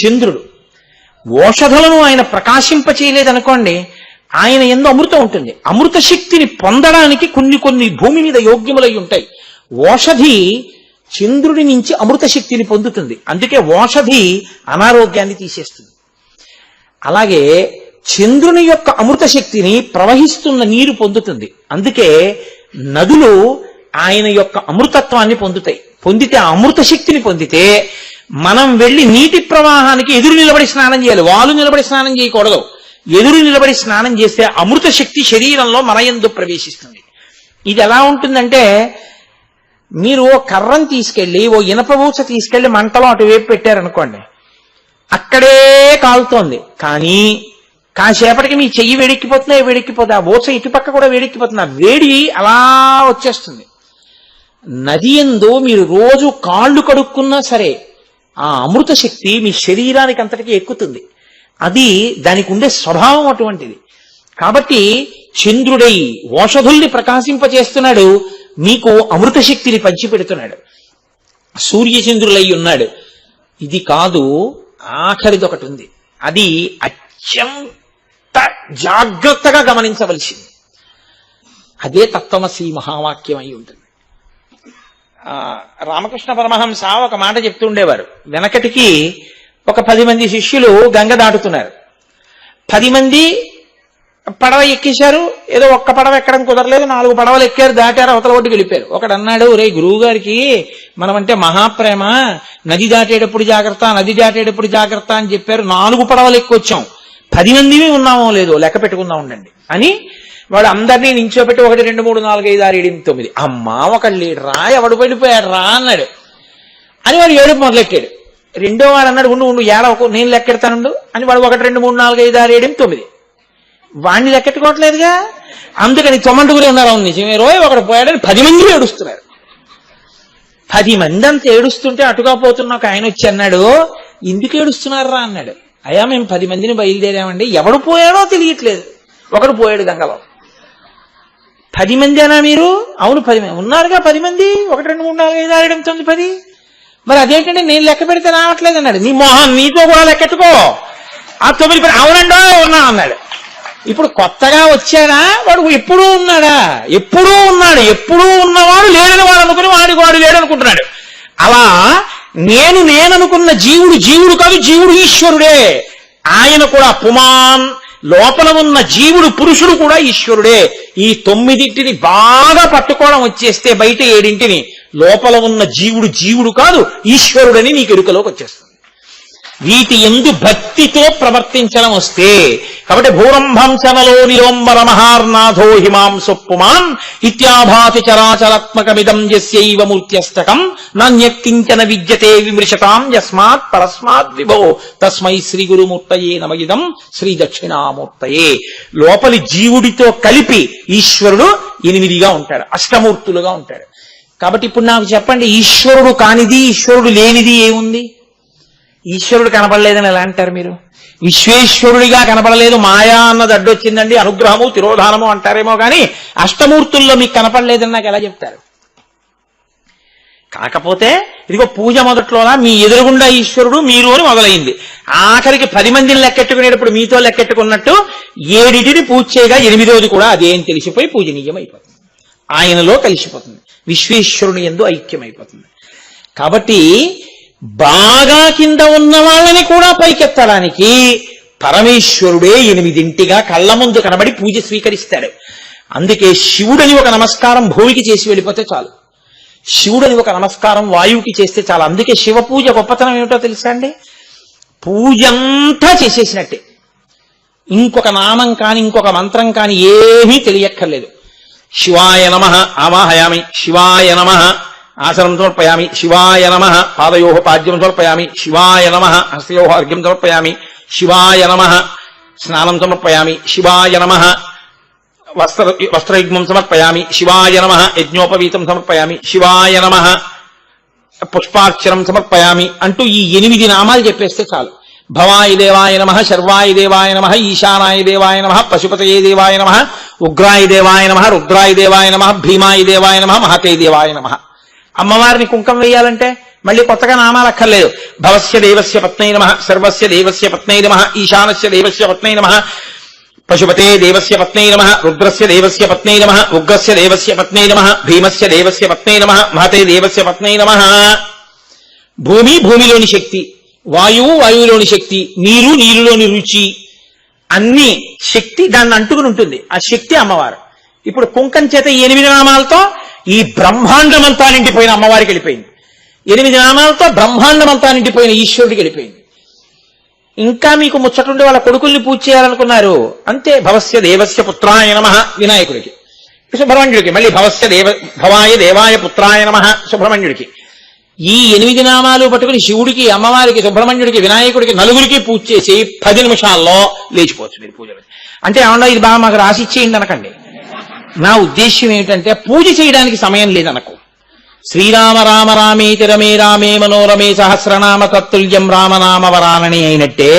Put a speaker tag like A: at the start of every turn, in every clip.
A: చంద్రుడు. ఓషధులను ఆయన ప్రకాశింపచేయలేదనుకోండి ఆయన ఎందు అమృతం ఉంటుంది. అమృత శక్తిని పొందడానికి కొన్ని కొన్ని భూమి మీద యోగ్యములై ఉంటాయి. ఓషధి చంద్రుడి నుంచి అమృత శక్తిని పొందుతుంది. అందుకే ఓషధి అనారోగ్యాన్ని తీసేస్తుంది. అలాగే చంద్రుని యొక్క అమృత శక్తిని ప్రవహిస్తున్న నీరు పొందుతుంది. అందుకే నదులు ఆయన యొక్క అమృతత్వాన్ని పొందుతాయి. పొందితే అమృత శక్తిని పొందితే మనం వెళ్ళి నీటి ప్రవాహానికి ఎదురు నిలబడి స్నానం చేయాలి. వాళ్ళు నిలబడి స్నానం చేయకూడదు. ఎదురు నిలబడి స్నానం చేస్తే అమృత శక్తి శరీరంలో మన ఎందు ప్రవేశిస్తుంది. ఇది ఎలా ఉంటుందంటే మీరు ఓ కర్రం తీసుకెళ్ళి ఓ ఇనపబూస తీసుకెళ్ళి మంటలో అటువైపు పెట్టారనుకోండి అక్కడే కాలుతోంది. కానీ కాసేపటికి మీ చెయ్యి వేడెక్కిపోతున్నా వేడెక్కిపోతుంది ఆ ఊచ ఇటుపక్క కూడా వేడెక్కిపోతుంది? ఆ వేడి అలా వచ్చేస్తుంది. నది ఎందు మీరు రోజు కాళ్ళు కడుక్కున్నా సరే ఆ అమృత శక్తి మీ శరీరానికి అంతటికీ ఎక్కుతుంది. అది దానికి ఉండే స్వభావం అటువంటిది. కాబట్టి చంద్రుడై ఓషధుల్ని ప్రకాశింపచేస్తున్నాడు మీకు అమృత శక్తిని పంచిపెడుతున్నాడు. సూర్యచంద్రులై ఉన్నాడు. ఇది కాదు ఆఖరిది ఒకటి ఉంది. అది అత్యంత జాగ్రత్తగా గమనించవలసింది. అదే తత్వమసి మహావాక్యం అయి ఉంటుంది. రామకృష్ణ పరమహంస ఒక మాట చెప్తుండేవారు వెనకటికి ఒక పది మంది శిష్యులు గంగ దాటుతున్నారు. పది మంది పడవ ఎక్కేశారు. ఏదో ఒక్క పడవ ఎక్కడం కుదరలేదు. నాలుగు పడవలు ఎక్కారు దాటారు అవతల ఒడ్డుకి వెళ్ళిపోయారు. ఒకడు అన్నాడు రే గురువు గారికి మనమంటే మహాప్రేమ. నది దాటేటప్పుడు జాగ్రత్త నది దాటేటప్పుడు జాగ్రత్త అని చెప్పారు. నాలుగు పడవలు ఎక్కొచ్చాం. పది మందివి ఉన్నామో లేదో లెక్క పెట్టుకుందాం ఉండండి అని వాడు అందరినీ నించోపెట్టి ఒకటి రెండు మూడు నాలుగు ఐదు ఆరు ఏడు ఎనిమిది తొమ్మిది. అమ్మా ఒకడు లేడు రా ఎవడు పడిపోయాడు రా అన్నాడు. అని వాడు ఏడుపు మొదలెట్టాడు. రెండో వాడు అన్నాడు ఉండు ఉండు ఒక నేను లెక్కెడతానుండు అని వాడు ఒకటి రెండు మూడు నాలుగు ఐదు ఆరు ఏడు తొమ్మిది. వాడిని లెక్కెట్టుకోవట్లేదుగా అందుకని తొమ్మండుగురే ఉన్నారు నిజమే. రోయ్ ఒకడు పోయాడని పది మంది ఏడుస్తున్నారు. పది మంది అంత ఏడుస్తుంటే అటుగా పోతున్న ఒక ఆయన వచ్చి అన్నాడు ఎందుకు ఏడుస్తున్నారా అన్నాడు. అయ్యా మేము పది మందిని బయలుదేరామండి. ఎవడు పోయాడో తెలియట్లేదు. ఒకడు పోయాడు గంగలో పది మంది అనా మీరు? అవును పది మంది. ఉన్నారుగా పది మంది? ఒకటి రెండు మూడు నాలుగు ఐదు ఆరు ఏడు తొమ్మిది పది? మరి అదేంటంటే నేను లెక్క పెడితే రావట్లేదు అన్నాడు. నీ మొహం నీతో కూడా లెక్కెట్టుకో. ఆ తొమ్మిది పది అవునండో? ఉన్నా అన్నాడు. ఇప్పుడు కొత్తగా వచ్చాడా? వాడు ఎప్పుడూ ఉన్నాడా? ఎప్పుడూ ఉన్నాడు. ఎప్పుడూ ఉన్నవాడు లేడని వాడు అనుకుని వాడికి వాడు లేడనుకుంటున్నాడు అలా నేను నేననుకున్న జీవుడు జీవుడు కాదు జీవుడు ఈశ్వరుడే. ఆయన కూడా పుమాన్ లోపల ఉన్న జీవుడు పురుషుడు కూడా ఈశ్వరుడే. ఈ తొమ్మిదింటిని బాగా పట్టుకోవడం వచ్చేస్తే బయట ఏడింటిని. లోపల ఉన్న జీవుడు జీవుడు కాదు ఈశ్వరుడని నీకు ఎరుకలోకి వచ్చేస్తుంది. వీటి ఎందు భక్తితో ప్రవర్తించడం వస్తే కాబట్టి భూరంభంశనలో నిలోంబర మహార్నాథో హిమాంసు పుమాన్ ఇత్యాభాతి చరాచరాత్మకమిదం యస్యైవ మూర్త్యస్తకం నాణ్యక్కించన విద్యతే విమృశతాం యస్మాత్ పరస్మాత్ విభో తస్మై శ్రీ గురుమూర్తయే నమయిదం శ్రీ దక్షిణామూర్తయే. లోపలి జీవుడితో కలిపి ఈశ్వరుడు ఎనిమిదిగా ఉంటాడు అష్టమూర్తులుగా ఉంటాడు. కాబట్టి ఇప్పుడు నాకు చెప్పండి ఈశ్వరుడు కానిది ఈశ్వరుడు లేనిది ఏముంది? ఈశ్వరుడు కనపడలేదని ఎలా అంటారు మీరు? విశ్వేశ్వరుడిగా కనపడలేదు మాయా అన్నది అడ్డొచ్చిందండి అనుగ్రహము తిరోధానము అంటారేమో కానీ అష్టమూర్తుల్లో మీకు కనపడలేదని నాకు ఎలా చెప్తారు? కాకపోతే ఇదిగో పూజ మొదట్లోనా మీ ఎదురుగుండా ఈశ్వరుడు మీరు అని మొదలైంది. ఆఖరికి పది మందిని లెక్కెట్టుకునేటప్పుడు మీతో లెక్కెట్టుకున్నట్టు ఏడిటిని పూజ చేయగా ఎనిమిదోది కూడా అదేం తెలిసిపోయి పూజనీయం అయిపోతుంది ఆయనలో కలిసిపోతుంది. విశ్వేశ్వరుని ఎందు ఐక్యమైపోతుంది. కాబట్టి బాగా కింద ఉన్న వాళ్ళని కూడా పైకెత్తడానికి పరమేశ్వరుడే ఎనిమిదింటిగా కళ్ళ ముందు కనబడి పూజ స్వీకరిస్తాడు. అందుకే శివుడని ఒక నమస్కారం భూమికి చేసి వెళ్ళిపోతే చాలు. శివుడని ఒక నమస్కారం వాయువుకి చేస్తే చాలు. అందుకే శివ పూజ గొప్పతనం ఏమిటో తెలుసా అండి? పూజంతా చేసేసినట్టే. ఇంకొక నామం కాని ఇంకొక మంత్రం కాని ఏమీ తెలియక్కర్లేదు. శివాయ నమ ఆవాహయామి. శివాయ నమ. ఆసనం సమర్పయామి. శివాయ నమ. పాదయో పాద్యం సమర్పయామి. శివాయ నమ. హస్తయో అర్ఘ్యం సమర్పయామి. శివాయ నమ. స్నానం సమర్పయామి. శివాయ నమ. వస్త్ర వస్త్రయుగ్మం సమర్పయామి. శివాయ నమ. యజ్ఞోపవీతం సమర్పయామి. శివాయ నమ. పుష్పాక్షరం సమర్పయామి. అంటూ ఈ ఎనిమిది నామాలు చెప్పేస్తే చాలు. భవాయ దేవాయ నమ. శర్వాయ దేవాయ నమ. ఈశానాయ దేవాయ నమ. పశుపతయే దేవాయ నమ. ఉగ్రాయ దేవాయ నమ. రుద్రాయ దేవాయ నమ. భీమాయ దేవాయ నమ. మహతే దేవాయ నమ. అమ్మవారిని కుంకం వేయాలంటే మళ్ళీ కొత్తగా నామాలు అక్కర్లేదు. భవస్య దేవస్య పత్నై నమ సర్వస్య దేవస్య పత్నై నమ ఈశానస్య దేవస్య పత్నై నమ పశుపతే దేవస్య పత్నై నమ రుద్రస్య దేవస్య పత్నై నమ ఉగ్రస్య దేవస్య పత్నై నమ భీమస్య దేవస్య పత్నై నమ మహతే దేవస్య పత్నై నమ. భూమి భూమిలోని శక్తి వాయువు వాయువులోని శక్తి నీరు నీరులోని రుచి అన్ని శక్తి దాన్ని అంటుకుని ఉంటుంది. ఆ శక్తి అమ్మవారు. ఇప్పుడు కుంకం చేత ఎనిమిది నామాలతో ఈ బ్రహ్మాండమంతా నిండిపోయిన అమ్మవారికి వెళ్ళిపోయింది. ఎనిమిది నామాలతో బ్రహ్మాండమంతా నిండిపోయిన ఈశ్వరుడికి వెళ్ళిపోయింది. ఇంకా మీకు ముచ్చటుండి వాళ్ళ కొడుకుల్ని పూజ చేయాలనుకున్నారు. అంతే భవస్య దేవస్య పుత్రాయ నమ వినాయకుడికి. సుబ్రహ్మణ్యుడికి మళ్ళీ భవస్య దేవ భవాయ దేవాయ పుత్రాయ నమ సుబ్రహ్మణ్యుడికి. ఈ ఎనిమిది నామాలు పట్టుకుని శివుడికి అమ్మవారికి సుబ్రహ్మణ్యుడికి వినాయకుడికి నలుగురికి పూజ చేసి పది నిమిషాల్లో లేచిపోవచ్చు మీరు పూజలు అంటే ఏమన్నా ఇది బాగా మాకు రాసిచ్చేయండి అనకండి. నా ఉద్దేశ్యం ఏమిటంటే పూజ చేయడానికి సమయం లేదనకు. శ్రీరామ రామ రామేతి రమే రామే మనోరమే సహస్రనామ తత్తుల్యం రామనామ వరానని అయినట్టే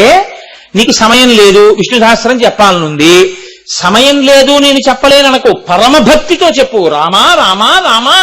A: నీకు సమయం లేదు విష్ణు సహస్రం చెప్పాలనుంది. సమయం లేదు నేను చెప్పలేననకు. పరమభక్తితో చెప్పు. రామా రామా రామా